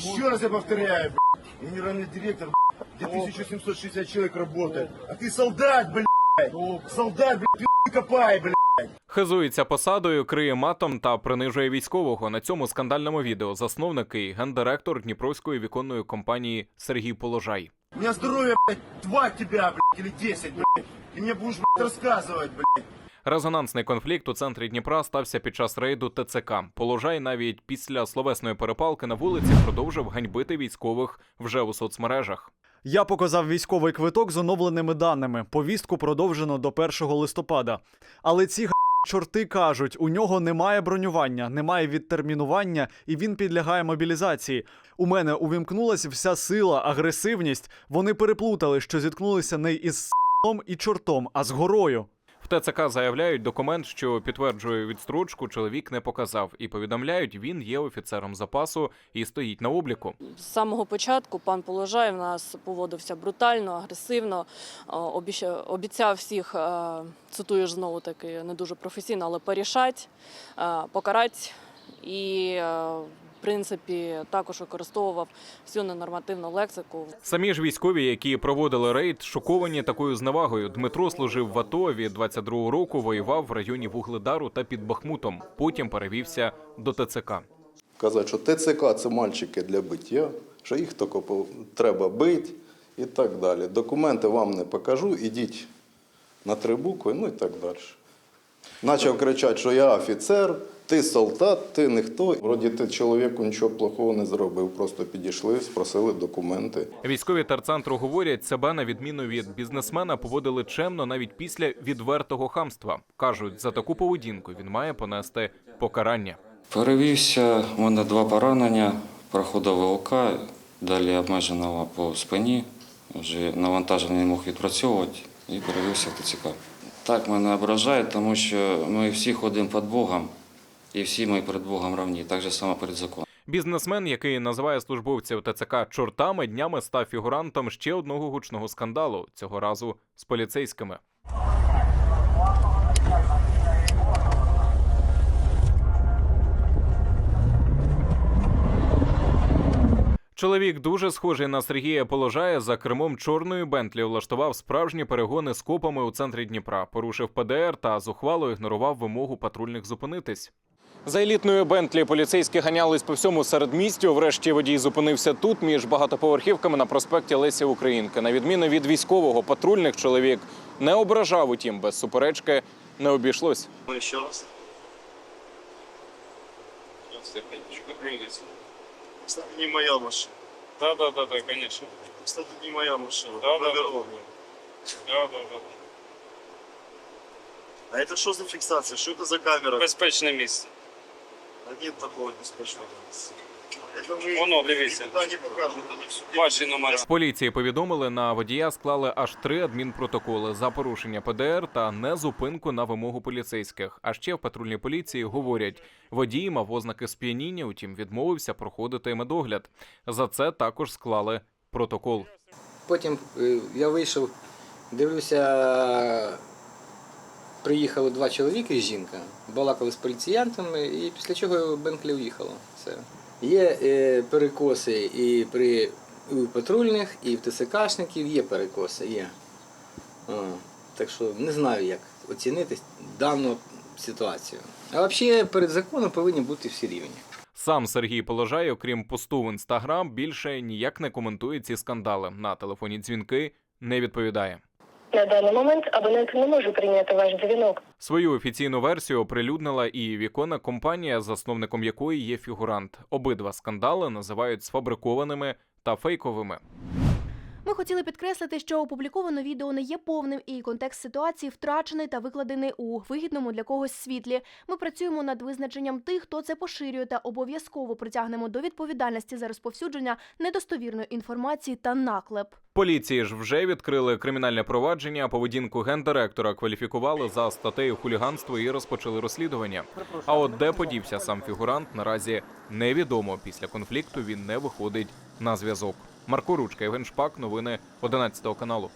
Еще раз я повторяю, блядь, генеральный директор, блядь, где 1760 человек работает, а ты солдат, блядь, солдат, блядь, ты копай, блядь. Хизується посадою, криє матом та принижує військового. На цьому скандальному відео засновник і гендиректор Дніпровської віконної компанії Сергій Положай. У меня здоровье, блядь, два тебя, блядь, или 10, блядь. Ты мне будешь, блядь, рассказывать, блядь. Резонансний конфлікт у центрі Дніпра стався під час рейду ТЦК. Положай навіть після словесної перепалки на вулиці продовжив ганьбити військових вже у соцмережах. Я показав військовий квиток з оновленими даними. Повістку продовжено до 1 листопада. Але ці чорти кажуть, у нього немає бронювання, немає відтермінування, і він підлягає мобілізації. У мене увімкнулася вся сила, агресивність. Вони переплутали, що зіткнулися не із с**лом і чортом, а з горою. ТЦК заявляють, документ, що підтверджує відстрочку, чоловік не показав, і повідомляють, він є офіцером запасу і стоїть на обліку. З самого початку пан Положай в нас поводився брутально, агресивно, е, обіцяв всіх, е, цитую знову таки, не дуже професійно, але порішать, е, покарать і, принципі, також використовував всю ненормативну лексику. Самі ж військові, які проводили рейд, шоковані такою зневагою. Дмитро служив в АТО від 22-го року, воював в районі Вугледару та під Бахмутом. Потім перевівся до ТЦК. Казати, що ТЦК це мальчики для биття, що їх тільки треба бити і так далі. Документи вам не покажу, ідіть на три букви, ну і так далі. Почав кричати, що я офіцер, ти солдат, ти ніхто. Вроді ти чоловіку нічого плохого не зробив, просто підійшли, спросили документи. Військові терцентру говорять, себе на відміну від бізнесмена поводили чемно навіть після відвертого хамства. кажуть, за таку поведінку він має понести покарання. Перевівся, у мене два поранення, проходив ВЛК, далі обмеженого по спині, вже навантаження не мог відпрацьовувати і перевівся в ТЦК. Так мене ображають, тому що ми всі ходимо під Богом, і всі ми перед Богом равні, так же само перед законом. Бізнесмен, який називає службовців ТЦК чортами, днями став фігурантом ще одного гучного скандалу. Цього разу з поліцейськими. Чоловік дуже схожий на Сергія Положая за кермом чорної Бентлі влаштував справжні перегони з копами у центрі Дніпра, порушив ПДР та зухвало ігнорував вимогу патрульних зупинитись. За елітною Бентлі поліцейські ганялись по всьому середмістю. Врешті водій зупинився тут між багатоповерхівками на проспекті Лесі Українки. На відміну від військового, патрульних чоловік не ображав, утім, без суперечки не обійшлось. Ну, еще раз. Кстати, не моя машина. Да, да, да, да, конечно. Кстати, не моя машина. Да, да. Да, да, да. А это что за фиксация? Что это за камера? Безпечне місце. Да нет такого беспечного. Это вы Воно, дивіться. никуда не покажут. это всё. Ваші номери. В поліції повідомили, на водія склали аж три адмінпротоколи за порушення ПДР та незупинку на вимогу поліцейських. А ще в патрульній поліції говорять, водій мав ознаки сп'яніння, утім відмовився проходити медогляд. За це також склали протокол. Потім е, я вийшов, дивлюся, приїхали два чоловіки і жінка, балакали з поліціянтами, і після чого Бенклі уїхало. Все. Є е, перекоси і при і у патрульних, і в ТСКшників є перекоси, є. А, так що не знаю, як оцінити дану ситуацію. А взагалі перед законом повинні бути всі рівні. Сам Сергій Положай, окрім посту в інстаграм, більше ніяк не коментує ці скандали. На телефонні дзвінки не відповідає. На даний момент абонент не може прийняти ваш дзвінок. Свою офіційну версію оприлюднила і віконна компанія, засновником якої є фігурант. Обидва скандали називають сфабрикованими та фейковими. Ми хотіли підкреслити, що опубліковане відео не є повним, і контекст ситуації втрачений та викладений у вигідному для когось світлі. Ми працюємо над визначенням тих, хто це поширює, та обов'язково притягнемо до відповідальності за розповсюдження недостовірної інформації та наклеп. Поліції ж вже відкрили кримінальне провадження. Поведінку гендиректора кваліфікували за статтею хуліганство і розпочали розслідування. А от де подівся сам фігурант, наразі невідомо. Після конфлікту він не виходить на зв'язок. Марко Ручка, Євген Шпак, новини 11 каналу.